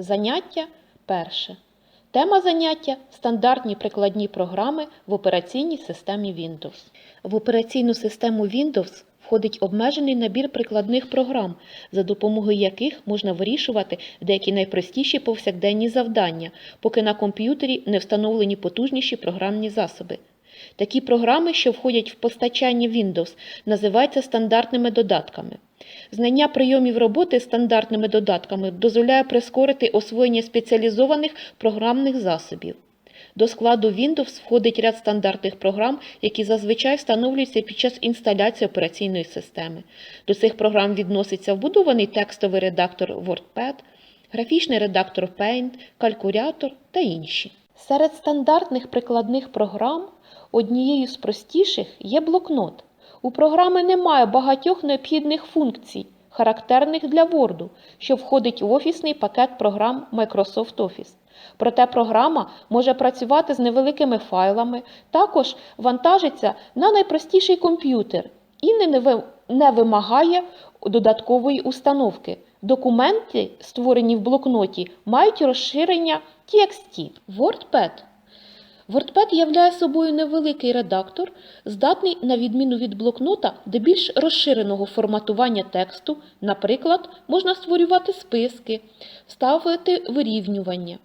Заняття перше. Тема заняття стандартні прикладні програми в операційній системі Windows. В операційну систему Windows входить обмежений набір прикладних програм, за допомогою яких можна вирішувати деякі найпростіші повсякденні завдання, поки на комп'ютері не встановлені потужніші програмні засоби. Такі програми, що входять в постачання Windows, називаються стандартними додатками. Знання прийомів роботи з стандартними додатками дозволяє прискорити освоєння спеціалізованих програмних засобів. До складу Windows входить ряд стандартних програм, які зазвичай встановлюються під час інсталяції операційної системи. До цих програм відноситься вбудований текстовий редактор WordPad, графічний редактор Paint, калькулятор та інші. Серед стандартних прикладних програм однією з простіших є блокнот. У програми немає багатьох необхідних функцій, характерних для Word, що входить в офісний пакет програм Microsoft Office. Проте програма може працювати з невеликими файлами, також вантажиться на найпростіший комп'ютер і не, вимагає додаткової установки. Документи, створені в блокноті, мають розширення TXT. WordPad WordPad являє собою невеликий редактор, здатний, на відміну від блокнота, до більш розширеного форматування тексту. Наприклад, можна створювати списки, ставити вирівнювання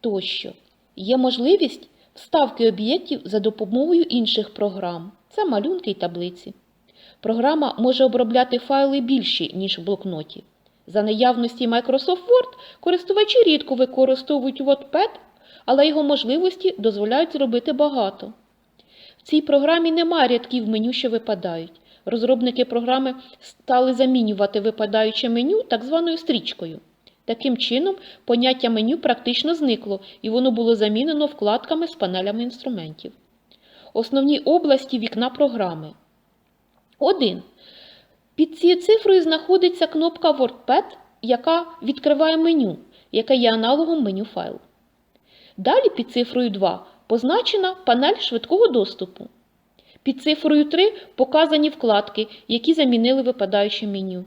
тощо. Є можливість вставки об'єктів за допомогою інших програм. Це малюнки й таблиці. Програма може обробляти файли більші, ніж в блокноті. За наявності Microsoft Word користувачі рідко використовують WordPad, але його можливості дозволяють зробити багато. В цій програмі немає рядків меню, що випадають. Розробники програми стали замінювати випадаюче меню так званою стрічкою. Таким чином, поняття меню практично зникло, і воно було замінено вкладками з панелями інструментів. Основні області вікна програми. 1. Під цією цифрою знаходиться кнопка WordPad, яка відкриває меню, яке є аналогом меню файлу. Далі під цифрою 2 позначена панель швидкого доступу. Під цифрою 3 показані вкладки, які замінили випадаюче меню.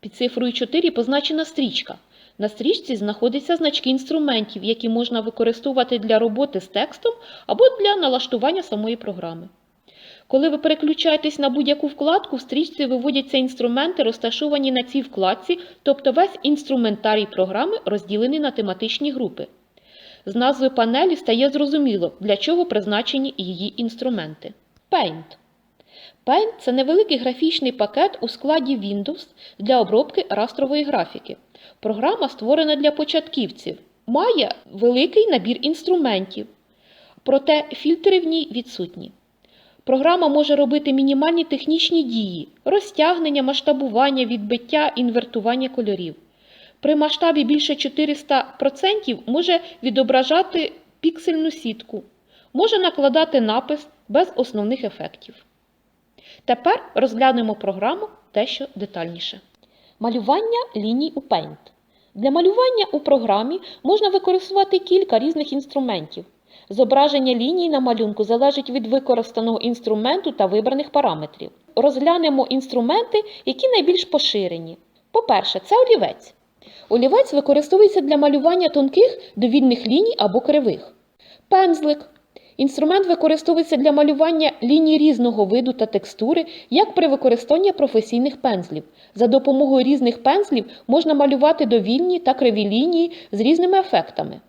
Під цифрою 4 позначена стрічка. На стрічці знаходяться значки інструментів, які можна використовувати для роботи з текстом або для налаштування самої програми. Коли ви переключаєтесь на будь-яку вкладку, в стрічці виводяться інструменти, розташовані на цій вкладці, тобто весь інструментарій програми розділений на тематичні групи. З назви панелі стає зрозуміло, для чого призначені її інструменти. Paint. Paint – це невеликий графічний пакет у складі Windows для обробки растрової графіки. Програма створена для початківців, має великий набір інструментів, проте фільтри в ній відсутні. Програма може робити мінімальні технічні дії, розтягнення, масштабування, відбиття, інвертування кольорів. При масштабі більше 400% може відображати піксельну сітку, може накладати напис без основних ефектів. Тепер розглянемо програму дещо детальніше. Малювання ліній у Paint. Для малювання у програмі можна використовувати кілька різних інструментів. Зображення ліній на малюнку залежить від використаного інструменту та вибраних параметрів. Розглянемо інструменти, які найбільш поширені. По-перше, це олівець. Олівець використовується для малювання тонких довільних ліній або кривих. Пензлик. Інструмент використовується для малювання ліній різного виду та текстури, як при використанні професійних пензлів. За допомогою різних пензлів можна малювати довільні та криві лінії з різними ефектами.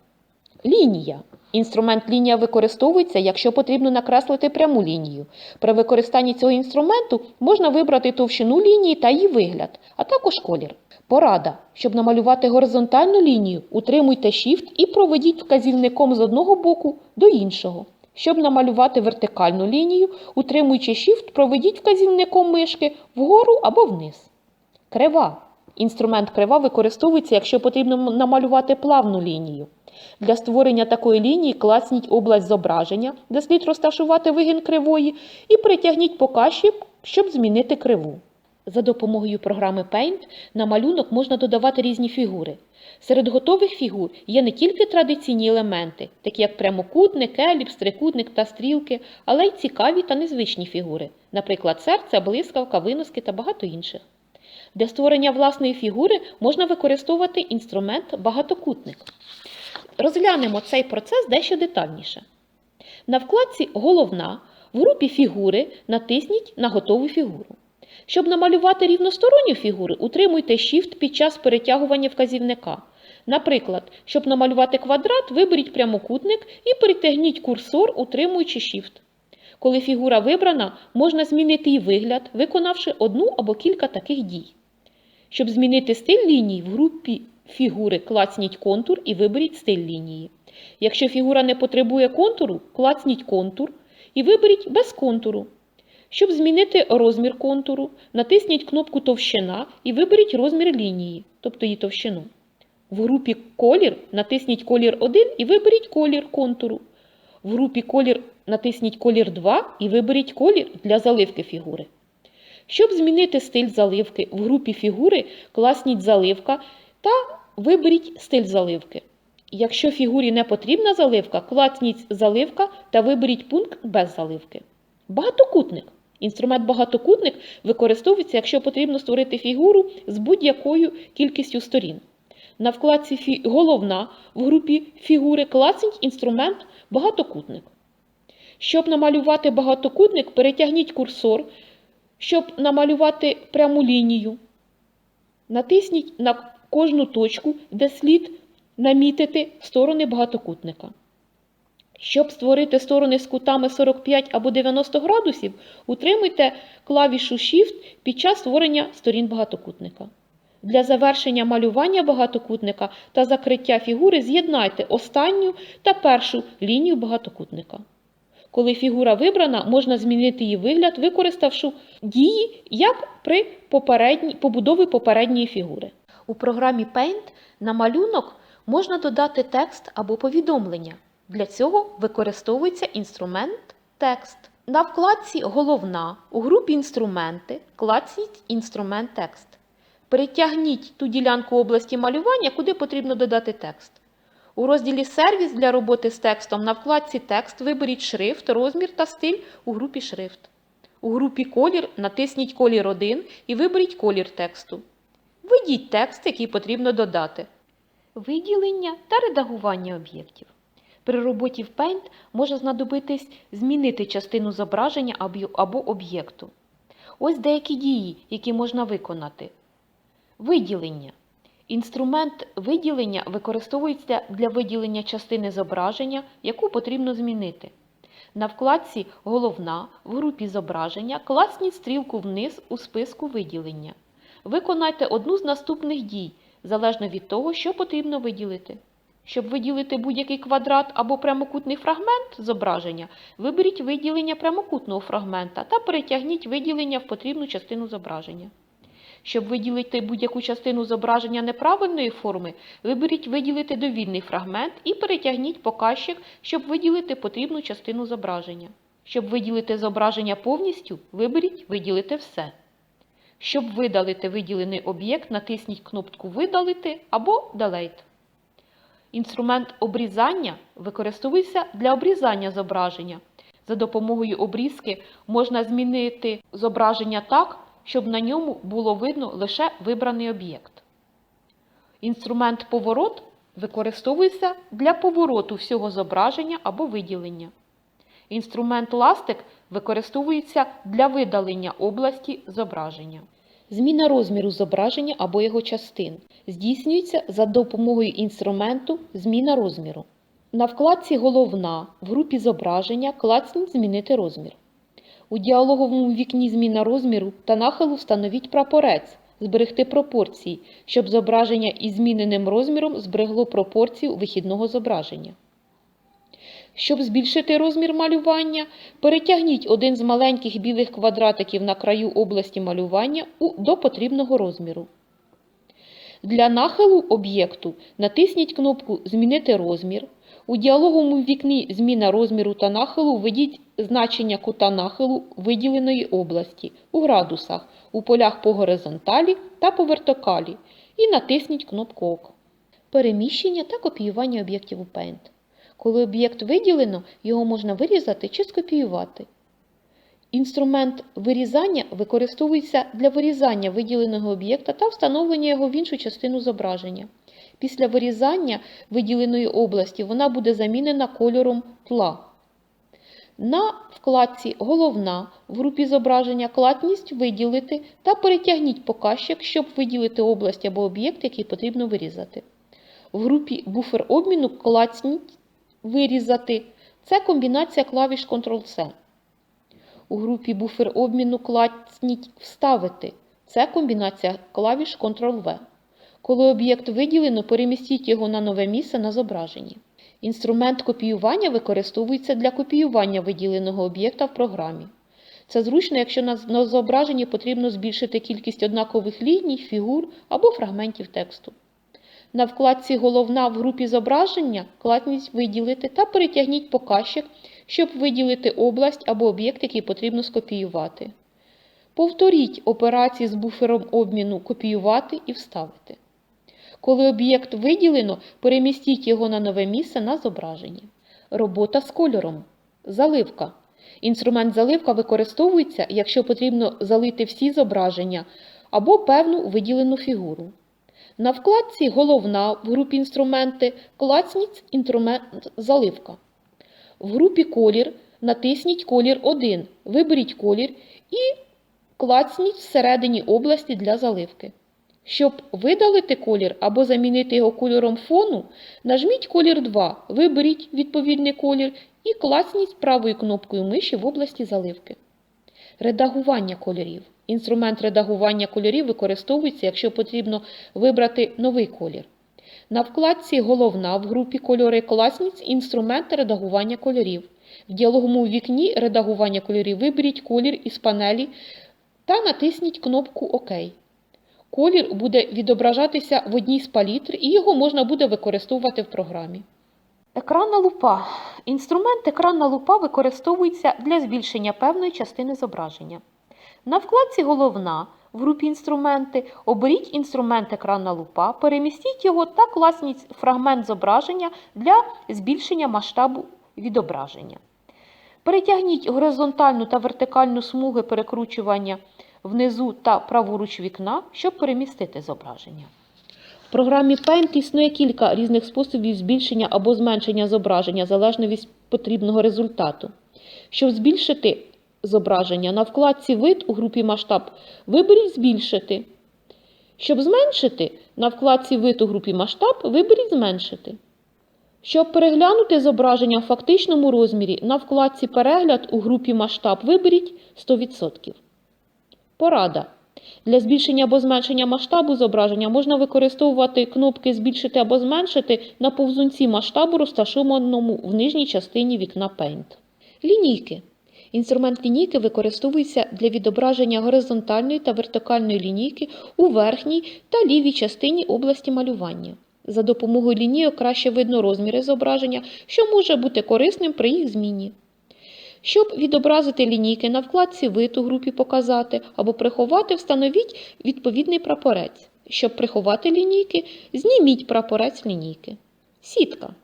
Лінія. Інструмент лінія використовується, якщо потрібно накреслити пряму лінію. При використанні цього інструменту можна вибрати товщину лінії та її вигляд, а також колір. Порада. Щоб намалювати горизонтальну лінію, утримуйте Shift і проведіть вказівником з одного боку до іншого. Щоб намалювати вертикальну лінію, утримуючи Shift, проведіть вказівником мишки вгору або вниз. Крива. Інструмент крива використовується, якщо потрібно намалювати плавну лінію. Для створення такої лінії класніть область зображення, де слід розташувати вигін кривої, і притягніть покаші, щоб змінити криву. За допомогою програми Paint на малюнок можна додавати різні фігури. Серед готових фігур є не тільки традиційні елементи, такі як прямокутник, еліпс, трикутник та стрілки, але й цікаві та незвичні фігури, наприклад, серце, блискавка, виноски та багато інших. Для створення власної фігури можна використовувати інструмент багатокутник. Розглянемо цей процес дещо детальніше. На вкладці Головна в групі фігури натисніть на готову фігуру. Щоб намалювати рівносторонню фігуру, утримуйте Shift під час перетягування вказівника. Наприклад, щоб намалювати квадрат, виберіть прямокутник і перетягніть курсор, утримуючи Shift. Коли фігура вибрана, можна змінити її вигляд, виконавши одну або кілька таких дій. Щоб змінити стиль ліній, в групі фігури клацніть контур і виберіть стиль лінії. Якщо фігура не потребує контуру, клацніть контур і виберіть без контуру. Щоб змінити розмір контуру, натисніть кнопку Товщина і виберіть розмір лінії, тобто її товщину. В групі Колір натисніть колір 1 і виберіть колір контуру. В групі Колір натисніть колір 2 і виберіть колір для заливки фігури. Щоб змінити стиль заливки, в групі фігури класніть заливка та виберіть стиль заливки. Якщо фігурі не потрібна заливка, клацніть заливка та виберіть пункт без заливки. Багатокутник. Інструмент багатокутник використовується, якщо потрібно створити фігуру з будь-якою кількістю сторін. На вкладці «Фі- Головна в групі фігури клацніть інструмент багатокутник. Щоб намалювати багатокутник, перетягніть курсор. Щоб намалювати пряму лінію, натисніть на кожну точку, де слід намітити сторони багатокутника. Щоб створити сторони з кутами 45 або 90 градусів, утримуйте клавішу Shift під час створення сторін багатокутника. Для завершення малювання багатокутника та закриття фігури з'єднайте останню та першу лінію багатокутника. Коли фігура вибрана, можна змінити її вигляд, використавши дії, як при побудові попередньої фігури. У програмі Paint на малюнок можна додати текст або повідомлення. Для цього використовується інструмент текст. На вкладці Головна у групі Інструменти клацніть інструмент текст. Перетягніть ту ділянку області малювання, куди потрібно додати текст. У розділі Сервіс для роботи з текстом на вкладці Текст виберіть шрифт, розмір та стиль у групі Шрифт. У групі Колір натисніть Колір 1 і виберіть колір тексту. Введіть текст, який потрібно додати. Виділення та редагування об'єктів. При роботі в Paint може знадобитись змінити частину зображення або- об'єкту. Ось деякі дії, які можна виконати. Виділення. Інструмент виділення використовується для виділення частини зображення, яку потрібно змінити. На вкладці Головна в групі зображення класніть стрілку вниз у списку виділення. Виконайте одну з наступних дій, залежно від того, що потрібно виділити. Щоб виділити будь-який квадрат або прямокутний фрагмент зображення, виберіть виділення прямокутного фрагмента та перетягніть виділення в потрібну частину зображення. Щоб виділити будь-яку частину зображення неправильної форми, виберіть виділити довільний фрагмент і перетягніть показчик, щоб виділити потрібну частину зображення. Щоб виділити зображення повністю, виберіть виділити все. Щоб видалити виділений об'єкт, натисніть кнопку Видалити або Delete. Інструмент обрізання використовується для обрізання зображення. За допомогою обрізки можна змінити зображення так, щоб на ньому було видно лише вибраний об'єкт. Інструмент поворот використовується для повороту всього зображення або виділення. Інструмент ластик використовується для видалення області зображення. Зміна розміру зображення або його частин здійснюється за допомогою інструменту Зміна розміру. На вкладці Головна в групі зображення клацніть Змінити розмір. У діалоговому вікні Зміна розміру та нахилу встановіть прапорець Зберегти пропорції, щоб зображення із зміненим розміром зберегло пропорцію вихідного зображення. Щоб збільшити розмір малювання, перетягніть один з маленьких білих квадратиків на краю області малювання до потрібного розміру. Для нахилу об'єкту натисніть кнопку Змінити розмір. У діалоговому вікні Зміна розміру та нахилу введіть значення кута нахилу виділеної області у градусах, у полях по горизонталі та по вертикалі і натисніть кнопку ОК. Переміщення та копіювання об'єктів у Paint. Коли об'єкт виділено, його можна вирізати чи скопіювати. Інструмент вирізання використовується для вирізання виділеного об'єкта та встановлення його в іншу частину зображення. Після вирізання виділеної області вона буде замінена кольором тла. На вкладці Головна в групі зображення класність виділити та перетягніть показчик, щоб виділити область або об'єкт, який потрібно вирізати. В групі буфер обміну клацніть вирізати. Це комбінація клавіш Ctrl-C. У групі буфер обміну клацніть вставити. Це комбінація клавіш Ctrl-V. Коли об'єкт виділено, перемістіть його на нове місце на зображенні. Інструмент копіювання використовується для копіювання виділеного об'єкта в програмі. Це зручно, якщо на зображенні потрібно збільшити кількість однакових ліній, фігур або фрагментів тексту. На вкладці Головна в групі зображення класність виділити та перетягніть показчик, щоб виділити область або об'єкт, який потрібно скопіювати. Повторіть операції з буфером обміну копіювати і вставити. Коли об'єкт виділено, перемістіть його на нове місце на зображенні. Робота з кольором. Заливка. Інструмент заливка використовується, якщо потрібно залити всі зображення або певну виділену фігуру. На вкладці Головна в групі інструменти клацніть інструмент заливка. В групі Колір натисніть колір 1, виберіть колір і клацніть всередині області для заливки. Щоб видалити колір або замінити його кольором фону, нажміть колір 2, виберіть відповідний колір і клацніть правою кнопкою миші в області заливки. Редагування кольорів. Інструмент редагування кольорів використовується, якщо потрібно вибрати новий колір. На вкладці Головна в групі Кольори класніть інструменти редагування кольорів. В діалоговому вікні редагування кольорів виберіть колір із панелі та натисніть кнопку ОК. Колір буде відображатися в одній з палітр і його можна буде використовувати в програмі. Екранна лупа. Інструмент екранна лупа використовується для збільшення певної частини зображення. На вкладці Головна в групі інструменти оберіть інструмент екранна лупа, перемістіть його та класніть фрагмент зображення для збільшення масштабу відображення. Перетягніть горизонтальну та вертикальну смуги перекручування внизу та праворуч вікна, щоб перемістити зображення. В програмі Paint існує кілька різних способів збільшення або зменшення зображення залежно від потрібного результату. Щоб збільшити зображення на вкладці Вид у групі Масштаб виберіть Збільшити. Щоб зменшити, на вкладці Вид у групі Масштаб виберіть Зменшити. Щоб переглянути зображення в фактичному розмірі, на вкладці Перегляд у групі Масштаб виберіть 100%. Порада. Для збільшення або зменшення масштабу зображення можна використовувати кнопки Збільшити або зменшити на повзунці масштабу, розташованому в нижній частині вікна Paint. Лінійки. Інструмент лінійки використовується для відображення горизонтальної та вертикальної лінійки у верхній та лівій частині області малювання. За допомогою лінійок краще видно розміри зображення, що може бути корисним при їх зміні. Щоб відобразити лінійки на вкладці Вид у групі Показати або приховати, встановіть відповідний прапорець. Щоб приховати лінійки, зніміть прапорець лінійки. Сітка.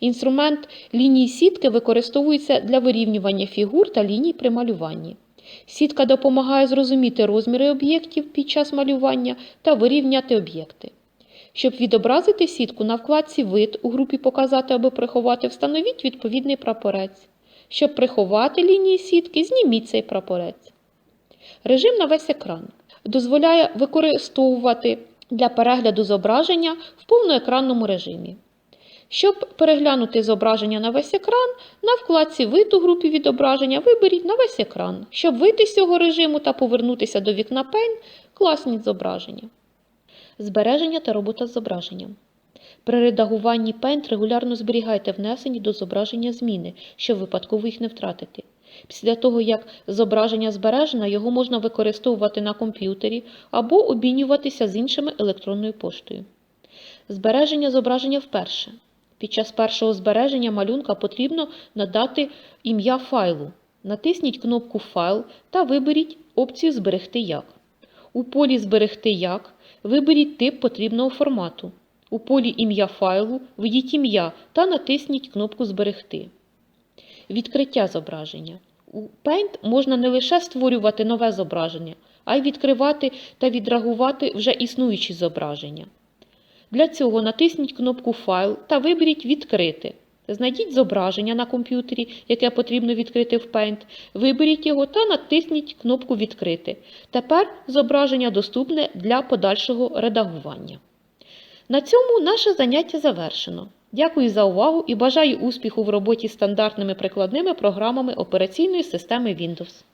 Інструмент ліній сітки використовується для вирівнювання фігур та ліній при малюванні. Сітка допомагає зрозуміти розміри об'єктів під час малювання та вирівняти об'єкти. Щоб відобразити сітку на вкладці Вид у групі Показати або приховати, встановіть відповідний прапорець. Щоб приховати лінії сітки, зніміть цей прапорець. Режим на весь екран дозволяє використовувати для перегляду зображення в повноекранному режимі. Щоб переглянути зображення на весь екран, на вкладці Вид у групі відображення виберіть на весь екран. Щоб вийти з цього режиму та повернутися до вікна Paint, класніть зображення. Збереження та робота з зображенням. При редагуванні Paint регулярно зберігайте внесені до зображення зміни, щоб випадково їх не втратити. Після того, як зображення збережено, його можна використовувати на комп'ютері або обмінюватися з іншими електронною поштою. Збереження зображення вперше. Під час першого збереження малюнка потрібно надати ім'я файлу. Натисніть кнопку Файл та виберіть опцію Зберегти як. У полі Зберегти як виберіть тип потрібного формату. У полі ім'я файлу введіть ім'я та натисніть кнопку Зберегти. Відкриття зображення. У Paint можна не лише створювати нове зображення, а й відкривати та відреагувати вже існуючі зображення. Для цього натисніть кнопку Файл та виберіть Відкрити. Знайдіть зображення на комп'ютері, яке потрібно відкрити в Paint, виберіть його та натисніть кнопку Відкрити. Тепер зображення доступне для подальшого редагування. На цьому наше заняття завершено. Дякую за увагу і бажаю успіху в роботі з стандартними прикладними програмами операційної системи Windows.